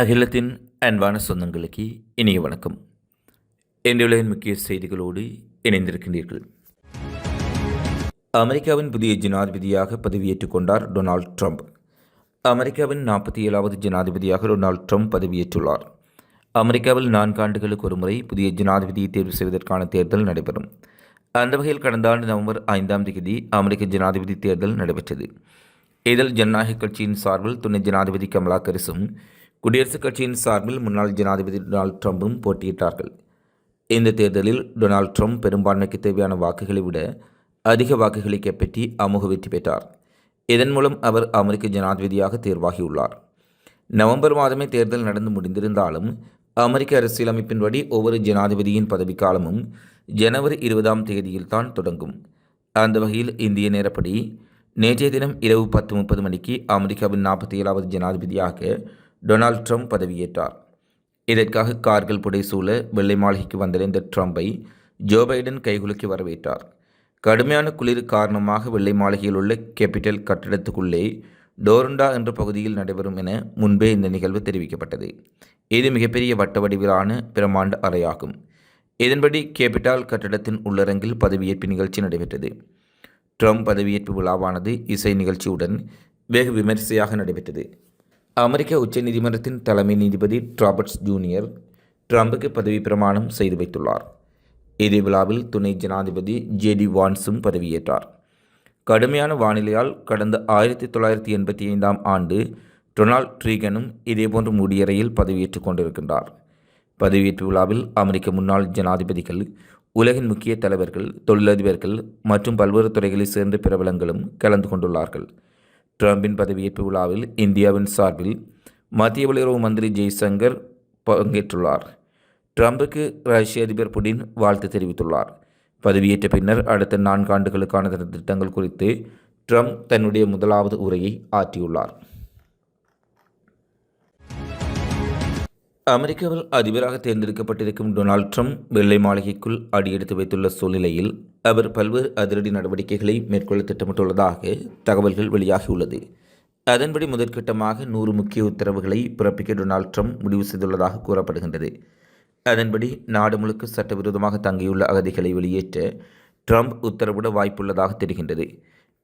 அகிலத்தின் அன்பான சொந்தங்களுக்கு இனிய வணக்கம். இன்றைய முக்கிய செய்திகளோடு இணைந்திருக்கின்றீர்கள். அமெரிக்காவின் புதிய ஜனாதிபதியாக பதவியேற்றுக் கொண்டார் டொனால்ட் ட்ரம்ப். அமெரிக்காவின் நாற்பத்தி ஏழாவது ஜனாதிபதியாக டொனால்ட் ட்ரம்ப் பதவியேற்றுள்ளார். அமெரிக்காவில் நான்கு ஆண்டுகளுக்கு ஒருமுறை புதிய ஜனாதிபதியை தேர்வு செய்வதற்கான தேர்தல் நடைபெறும். அந்த வகையில் கடந்த ஆண்டு நவம்பர் ஐந்தாம் தேதி அமெரிக்க ஜனாதிபதி தேர்தல் நடைபெற்றது. இதில் ஜனநாயக கட்சியின் சார்பில் துணை ஜனாதிபதி கமலா கரிசும் குடியரசுக் கட்சியின் சார்பில் முன்னாள் ஜனாதிபதி டொனால்ட் ட்ரம்பும் போட்டியிட்டார்கள். இந்த தேர்தலில் டொனால்ட் ட்ரம்ப் பெரும்பான்மைக்கு தேவையான வாக்குகளை விட அதிக வாக்குகளை கைப்பற்றி அமோக வெற்றி பெற்றார். இதன் மூலம் அவர் அமெரிக்க ஜனாதிபதியாக தேர்வாகியுள்ளார். நவம்பர் மாதமே தேர்தல் நடந்து முடிந்திருந்தாலும் அமெரிக்க அரசியலமைப்பின்படி ஒவ்வொரு ஜனாதிபதியின் பதவிக்காலமும் ஜனவரி இருபதாம் தேதியில்தான் தொடங்கும். அந்த வகையில் இந்திய நேரப்படி நேற்றைய தினம் இரவு பத்து முப்பது மணிக்கு அமெரிக்காவின் நாற்பத்தி ஏழாவது ஜனாதிபதியாக டொனால்ட் ட்ரம்ப் பதவியேற்றார். இதற்காக கார்கள் புடைசூழ வெள்ளை மாளிகைக்கு வந்திருந்த ட்ரம்பை ஜோ பைடன் கைகுலுக்கி வரவேற்றார். கடுமையான குளிர் காரணமாக வெள்ளை மாளிகையில் உள்ள கேபிட்டல் கட்டிடத்துக்குள்ளே டோரண்டா என்ற பகுதியில் நடைபெறும் என முன்பே இந்த நிகழ்வு தெரிவிக்கப்பட்டது. இது மிகப்பெரிய வட்ட வடிவிலான பிரமாண்ட அறையாகும். இதன்படி கேபிட்டால் கட்டடத்தின் உள்ளரங்கில் பதவியேற்பு நிகழ்ச்சி நடைபெற்றது. ட்ரம்ப் பதவியேற்பு விழாவானது இசை நிகழ்ச்சியுடன் வெகு விமரிசையாக நடைபெற்றது. அமெரிக்க உச்சநீதிமன்றத்தின் தலைமை நீதிபதி ராபர்ட்ஸ் ஜூனியர் ட்ரம்புக்கு பதவி பிரமாணம் செய்து வைத்துள்ளார். இதே விழாவில் துணை ஜனாதிபதி ஜேடி வான்ஸும் பதவியேற்றார். கடுமையான வானிலையால் கடந்த ஆயிரத்தி தொள்ளாயிரத்தி எண்பத்தி ஐந்தாம் ஆண்டு டொனால்ட் ட்ரீகனும் இதேபோன்ற முடியறையில் பதவியேற்றுக் கொண்டிருக்கின்றார். பதவியேற்பு விழாவில் அமெரிக்க முன்னாள் ஜனாதிபதிகள் உலகின் முக்கிய தலைவர்கள் தொழிலதிபர்கள் மற்றும் பல்வேறு துறைகளைச் சேர்ந்த பிரபலங்களும் கலந்து கொண்டுள்ளார்கள். ட்ரம்பின் பதவியேற்பு விழாவில் இந்தியாவின் சார்பில் மத்திய வெளியுறவு மந்திரி ஜெய்சங்கர் பங்கேற்றுள்ளார். ட்ரம்புக்கு ரஷ்ய அதிபர் புடின் வாழ்த்து தெரிவித்துள்ளார். பதவியேற்ற பின்னர் அடுத்த நான்கு ஆண்டுகளுக்கான திட்டங்கள் குறித்து ட்ரம்ப் தன்னுடைய முதலாவது உரையை ஆற்றியுள்ளார். அமெரிக்காவில் அதிபராக தேர்ந்தெடுக்கப்பட்டிருக்கும் டொனால்ட் ட்ரம்ப் வெள்ளை மாளிகைக்குள் அடியெடுத்து வைத்துள்ள சூழ்நிலையில் அவர் பல்வேறு அதிரடி நடவடிக்கைகளை மேற்கொள்ள திட்டமிட்டுள்ளதாக தகவல்கள் வெளியாகியுள்ளது. அதன்படி முதற்கட்டமாக நூறு முக்கிய உத்தரவுகளை பிறப்பிக்க டொனால்ட் ட்ரம்ப் முடிவு செய்துள்ளதாக கூறப்படுகின்றது. அதன்படி நாடு முழுக்க சட்டவிரோதமாக தங்கியுள்ள அகதிகளை வெளியேற்ற ட்ரம்ப் உத்தரவிட வாய்ப்புள்ளதாக தெரிகின்றது.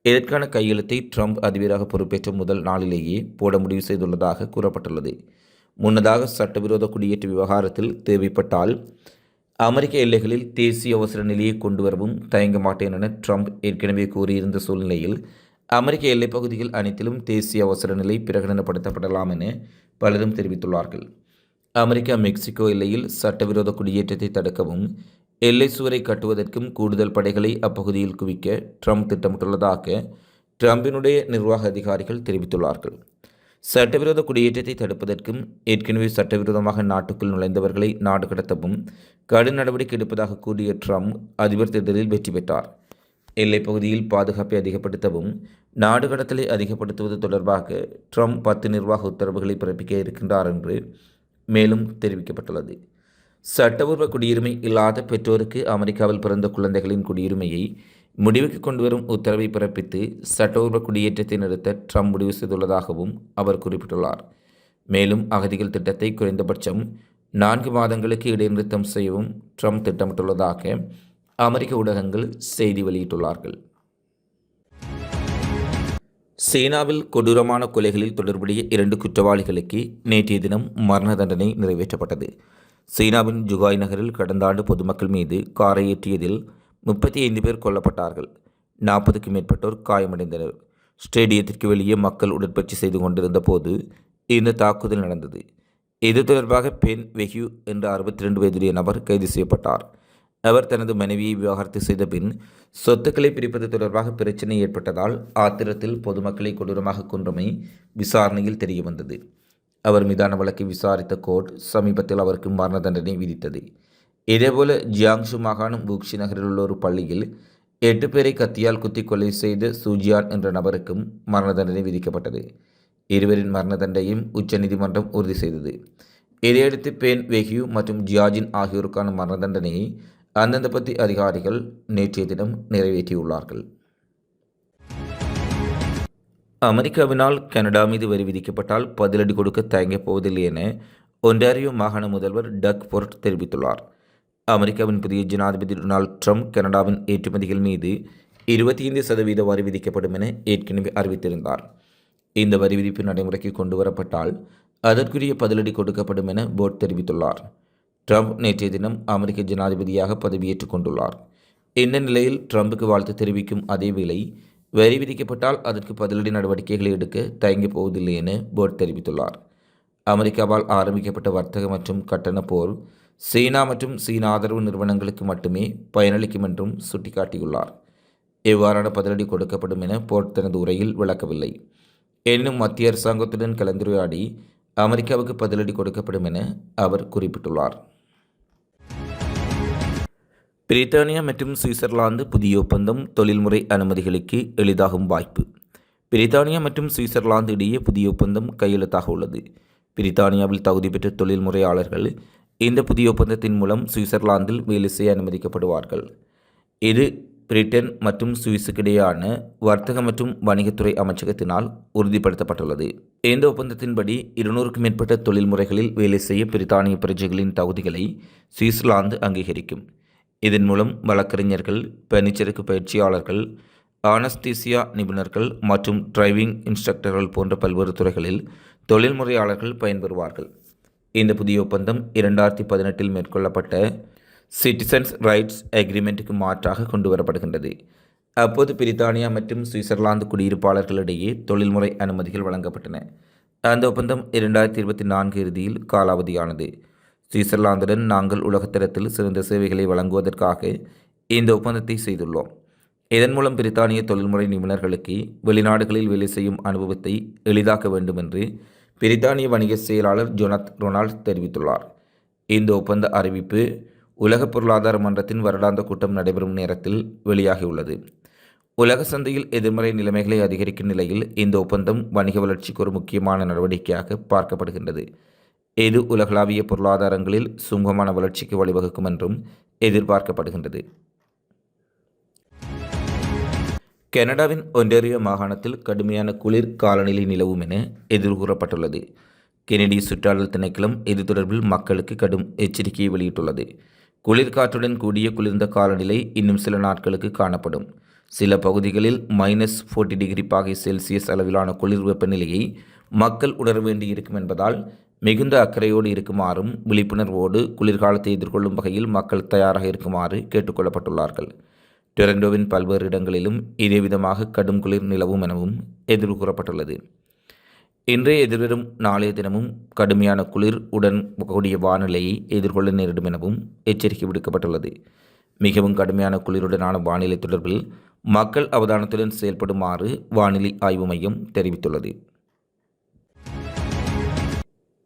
இதற்கான கையெழுத்தை ட்ரம்ப் அதிபராக பொறுப்பேற்ற முதல் நாளிலேயே போட முடிவு செய்துள்ளதாக கூறப்பட்டுள்ளது. முன்னதாக சட்டவிரோத குடியேற்ற விவகாரத்தில் தேவைப்பட்டால் அமெரிக்க எல்லைகளில் தேசிய அவசர நிலையை கொண்டு வரவும் தயங்க மாட்டேன் என ட்ரம்ப் ஏற்கனவே கூறியிருந்த சூழ்நிலையில் அமெரிக்க எல்லைப் பகுதிகள் அனைத்திலும் தேசிய அவசர நிலை பிரகடனப்படுத்தப்படலாம் என பலரும் தெரிவித்துள்ளார்கள். அமெரிக்கா மெக்சிகோ எல்லையில் சட்டவிரோத குடியேற்றத்தை தடுக்கவும் எல்லை சுவரை கட்டுவதற்கும் கூடுதல் படைகளை அப்பகுதியில் குவிக்க ட்ரம்ப் திட்டமிட்டுள்ளதாக ட்ரம்பினுடைய நிர்வாக அதிகாரிகள் தெரிவித்துள்ளார்கள். சட்டவிரோத குடியேற்றத்தை தடுப்பதற்கும் ஏற்கனவே சட்டவிரோதமாக நாட்டுக்குள் நுழைந்தவர்களை நாடு கடத்தவும் கடும் நடவடிக்கை எடுப்பதாக கூறிய ட்ரம்ப் அதிபர் தேர்தலில் வெற்றி பெற்றார். எல்லைப் பகுதியில் பாதுகாப்பை அதிகப்படுத்தவும் நாடு கடத்தலை அதிகப்படுத்துவது தொடர்பாக ட்ரம்ப் பத்து நிர்வாக உத்தரவுகளை பிறப்பிக்க இருக்கின்றார் என்று மேலும் தெரிவிக்கப்பட்டுள்ளது. சட்டபூர்வ குடியுரிமை இல்லாத பெற்றோருக்கு அமெரிக்காவில் பிறந்த குழந்தைகளின் குடியுரிமையை முடிவுக்கு கொண்டு வரும் உத்தரவை பிறப்பித்து சட்டபூர்வ குடியேற்றத்தை நிறுத்த ட்ரம்ப் முடிவு செய்துள்ளதாகவும் அவர் குறிப்பிட்டுள்ளார். மேலும் அகதிகள் திட்டத்தை குறைந்தபட்சம் நான்கு மாதங்களுக்கு இடைநிறுத்தம் செய்யவும் ட்ரம்ப் திட்டமிட்டுள்ளதாக அமெரிக்க ஊடகங்கள் செய்தி வெளியிட்டுள்ளார்கள். சீனாவில் கொடூரமான கொலைகளில் தொடர்புடைய இரண்டு குற்றவாளிகளுக்கு நேற்றைய தினம் மரண தண்டனை நிறைவேற்றப்பட்டது. சீனாவின் ஜுகாய் நகரில் கடந்த ஆண்டு பொதுமக்கள் மீது காரை ஏற்றியதில் முப்பத்தி ஐந்து பேர் கொல்லப்பட்டார்கள். நாற்பதுக்கும் மேற்பட்டோர் காயமடைந்தனர். ஸ்டேடியத்திற்கு வெளியே மக்கள் உடற்பயிற்சி செய்து கொண்டிருந்த போது இந்த தாக்குதல் நடந்தது. இது தொடர்பாக பெண் வெஹ்யூ என்ற அறுபத்தி ரெண்டு வயதுடைய நபர் கைது செய்யப்பட்டார். அவர் தனது மனைவியை விவாகரத்து செய்த பின் சொத்துக்களை பிரிப்பது தொடர்பாக பிரச்சினை ஏற்பட்டதால் ஆத்திரத்தில் பொதுமக்களை கொடூரமாக கொன்றமை விசாரணையில் தெரிய வந்தது அவர் மீதான வழக்கை விசாரித்த கோர்ட் சமீபத்தில் அவருக்கு மரண தண்டனை விதித்தது. இதேபோல ஜியாங்ஷு மாகாணம் பூக்ஷி நகரில் உள்ள ஒரு பள்ளியில் எட்டு பேரை கத்தியால் குத்தி கொலை செய்த சூஜியான் என்ற நபருக்கும் மரண தண்டனை விதிக்கப்பட்டது. இருவரின் மரண தண்டையும் உச்சநீதிமன்றம் உறுதி செய்தது. இதையடுத்து பேன் வெஹியூ மற்றும் ஜியாஜின் ஆகியோருக்கான மரண தண்டனையை அந்தந்த பத்தி அதிகாரிகள் நேற்றைய தினம் நிறைவேற்றியுள்ளார்கள். அமெரிக்காவினால் கனடா மீது வரி விதிக்கப்பட்டால் பதிலடி கொடுக்க தயங்கப் போவதில்லை என ஒன்டாரியோ மாகாண முதல்வர் டக் பொர்ட் தெரிவித்துள்ளார். அமெரிக்காவின் புதிய ஜனாதிபதி டொனால்ட் ட்ரம்ப் கனடாவின் ஏற்றுமதிகள் மீது இருபத்தி ஐந்து சதவீத வரி விதிக்கப்படும் என ஏற்கனவே அறிவித்திருந்தார். இந்த வரி விதிப்பு நடைமுறைக்கு கொண்டு வரப்பட்டால் அதற்குரிய பதிலடி கொடுக்கப்படும் என போர்ட் தெரிவித்துள்ளார். ட்ரம்ப் நேற்றைய தினம் அமெரிக்க ஜனாதிபதியாக பதவியேற்றுக் கொண்டுள்ளார். இந்த நிலையில் ட்ரம்புக்கு வாழ்த்து தெரிவிக்கும் அதே வேளை வரி விதிக்கப்பட்டால் அதற்கு பதிலடி நடவடிக்கைகளை எடுக்க தயங்கப் போவதில்லை என போர்ட் தெரிவித்துள்ளார். அமெரிக்காவால் ஆரம்பிக்கப்பட்ட வர்த்தக மற்றும் கட்டண போர் சீனா மற்றும் சீன ஆதரவு நிறுவனங்களுக்கு மட்டுமே பயனளிக்கும் என்றும் சுட்டிக்காட்டியுள்ளார். எவ்வாறான பதிலடி கொடுக்கப்படும் என போர்ட் தனது உரையில் விளக்கவில்லை. எனினும் மத்திய அரசாங்கத்துடன் கலந்துரையாடி அமெரிக்காவுக்கு பதிலடி கொடுக்கப்படும் என அவர் குறிப்பிட்டுள்ளார். பிரித்தானியா மற்றும் சுவிட்சர்லாந்து புதிய ஒப்பந்தம் தொழில்முறை அனுமதிகளுக்கு எளிதாகும் வாய்ப்பு. பிரித்தானியா மற்றும் சுவிட்சர்லாந்து இடையே புதிய ஒப்பந்தம் கையெழுத்தாக உள்ளது. பிரித்தானியாவில் தகுதி பெற்ற தொழில்முறையாளர்கள் இந்த புதிய ஒப்பந்தத்தின் மூலம் சுவிட்சர்லாந்தில் வேலை செய்ய அனுமதிக்கப்படுவார்கள். இது பிரிட்டன் மற்றும் சுவிஸுக்கிடையான வர்த்தக மற்றும் வணிகத்துறை அமைச்சகத்தினால் உறுதிப்படுத்தப்பட்டுள்ளது. இந்த ஒப்பந்தத்தின்படி இருநூறுக்கும் மேற்பட்ட தொழில்முறைகளில் வேலை செய்ய பிரித்தானிய பிரஜைகளின் தகுதிகளை சுவிட்சர்லாந்து அங்கீகரிக்கும். இதன் மூலம் வழக்கறிஞர்கள் பனிச்சறுக்கு பயிற்சியாளர்கள் ஆனஸ்தீசியா நிபுணர்கள் மற்றும் டிரைவிங் இன்ஸ்ட்ரக்டர்கள் போன்ற பல்வேறு துறைகளில் தொழில்முறையாளர்கள் பயன்பெறுவார்கள். இந்த புதிய ஒப்பந்தம் இரண்டாயிரத்தி பதினெட்டில் மேற்கொள்ளப்பட்ட சிட்டிசன்ஸ் ரைட்ஸ் அக்ரிமெண்ட்டுக்கு மாற்றாக கொண்டு வரப்படுகின்றது அப்போது பிரித்தானியா மற்றும் சுவிட்சர்லாந்து குடியிருப்பாளர்களிடையே தொழில்முறை அனுமதிகள் வழங்கப்பட்டன. அந்த ஒப்பந்தம் இரண்டாயிரத்தி இருபத்தி நான்கு இறுதியில் காலாவதியானது. சுவிட்சர்லாந்துடன் நாங்கள் உலகத்தரத்தில் சிறந்த சேவைகளை வழங்குவதற்காக இந்த ஒப்பந்தத்தை செய்துள்ளோம். இதன் மூலம் பிரித்தானிய தொழில்முறை நிபுணர்களுக்கு வெளிநாடுகளில் வேலை செய்யும் அனுபவத்தை எளிதாக்க வேண்டும் என்று பிரித்தானிய வணிக செயலாளர் ஜொனத் ரொனால்ட் தெரிவித்துள்ளார். இந்த ஒப்பந்த அறிவிப்பு உலக பொருளாதார மன்றத்தின் வருடாந்த கூட்டம் நடைபெறும் நேரத்தில் வெளியாகியுள்ளது. உலக சந்தையில் எதிர்மறை நிலைமைகளை அதிகரிக்கும் நிலையில் இந்த ஒப்பந்தம் வணிக வளர்ச்சிக்கு ஒரு முக்கியமான நடவடிக்கையாக பார்க்கப்படுகின்றது. இது உலகளாவிய பொருளாதாரங்களில் சுமூகமான வளர்ச்சிக்கு வழிவகுக்கும் என்றும் எதிர்பார்க்கப்படுகின்றது. கனடாவின் ஒன்டேரியோ மாகாணத்தில் கடுமையான குளிர் காலநிலை நிலவும் என எதிர்கூறப்பட்டுள்ளது. கெனடிய சுற்றாடல் திணைக்களம் இது தொடர்பில் மக்களுக்கு கடும் எச்சரிக்கையை வெளியிட்டுள்ளது. குளிர்காற்றுடன் கூடிய குளிர்ந்த காலநிலை இன்னும் சில நாட்களுக்கு காணப்படும். சில பகுதிகளில் மைனஸ் ஃபோர்ட்டி டிகிரி பாகை செல்சியஸ் அளவிலான குளிர் வெப்பநிலையை மக்கள் உணர வேண்டியிருக்கும் என்பதால் மிகுந்த அக்கறையோடு இருக்குமாறும் விழிப்புணர்வோடு குளிர்காலத்தை எதிர்கொள்ளும் வகையில் மக்கள் தயாராக இருக்குமாறு கேட்டுக்கொள்ளப்பட்டுள்ளார்கள் டொரண்டோவின் பல்வேறு இடங்களிலும் இதே விதமாக கடும் குளிர் நிலவும் எனவும் எதிர்கூறப்பட்டுள்ளது இன்றைய எதிர்வரும் நாளைய தினமும் கடுமையான குளிர் உடன் கூடிய வானிலையை எதிர்கொள்ள நேரிடும் எனவும் எச்சரிக்கை விடுக்கப்பட்டுள்ளது. மிகவும் கடுமையான குளிருடனான வானிலை தொடர்பில் மக்கள் அவதானத்துடன் செயல்படுமாறு வானிலை ஆய்வு மையம் தெரிவித்துள்ளது.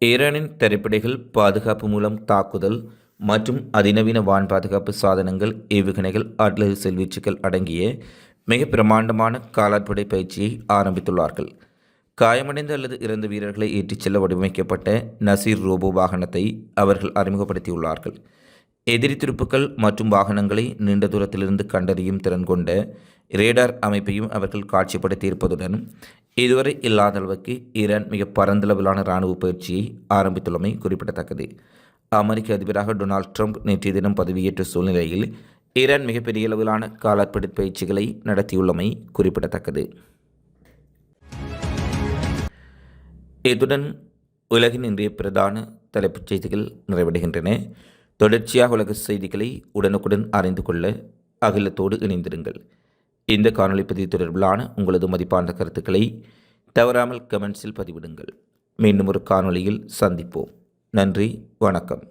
ஈரானின் திரைப்படைகள் பாதுகாப்பு மூலம் தாக்குதல் மற்றும் அதிநவீன வான் பாதுகாப்பு சாதனங்கள் ஏவுகணைகள் அல்லது செல்வீச்சுகள் அடங்கிய மிக பிரமாண்டமான காலாட்படை பயிற்சியை ஆரம்பித்துள்ளார்கள். காயமடைந்த அல்லது இறந்த வீரர்களை ஏற்றிச் செல்ல வடிவமைக்கப்பட்ட நசீர் ரோபோ வாகனத்தை அவர்கள் அறிமுகப்படுத்தியுள்ளார்கள். எதிரி துருப்புக்கள் மற்றும் வாகனங்களை நீண்ட தூரத்திலிருந்து கண்டறியும் திறன் கொண்ட ரேடார் அமைப்பையும் அவர்கள் காட்சிப்படுத்தியிருப்பதுடன் இதுவரை இல்லாத அளவுக்கு ஈரான் மிக பரந்தளவிலான இராணுவ பயிற்சியை ஆரம்பித்துள்ளமை குறிப்பிடத்தக்கது. அமெரிக்க அதிபராக டொனால்ட் ட்ரம்ப் நேற்றைய தினம் பதவியேற்ற சூழ்நிலையில் ஈரான் மிகப்பெரிய அளவிலான காலாட்படை பயிற்சிகளை நடத்தியுள்ளமை குறிப்பிடத்தக்கது. இத்துடன் உலகின் இன்றைய பிரதான தலைப்புச் செய்திகள் நிறைவடைகின்றன. தொடர்ச்சியாக உலக செய்திகளை உடனுக்குடன் அறிந்து கொள்ள அகிலத்தோடு இணைந்திருங்கள். இந்த காணொலி பதிவு தொடர்பிலான உங்களது மதிப்பான கருத்துக்களை தவறாமல் கமெண்ட்ஸில் பதிவிடுங்கள். மீண்டும் ஒரு காணொளியில் சந்திப்போம். நன்றி வணக்கம்.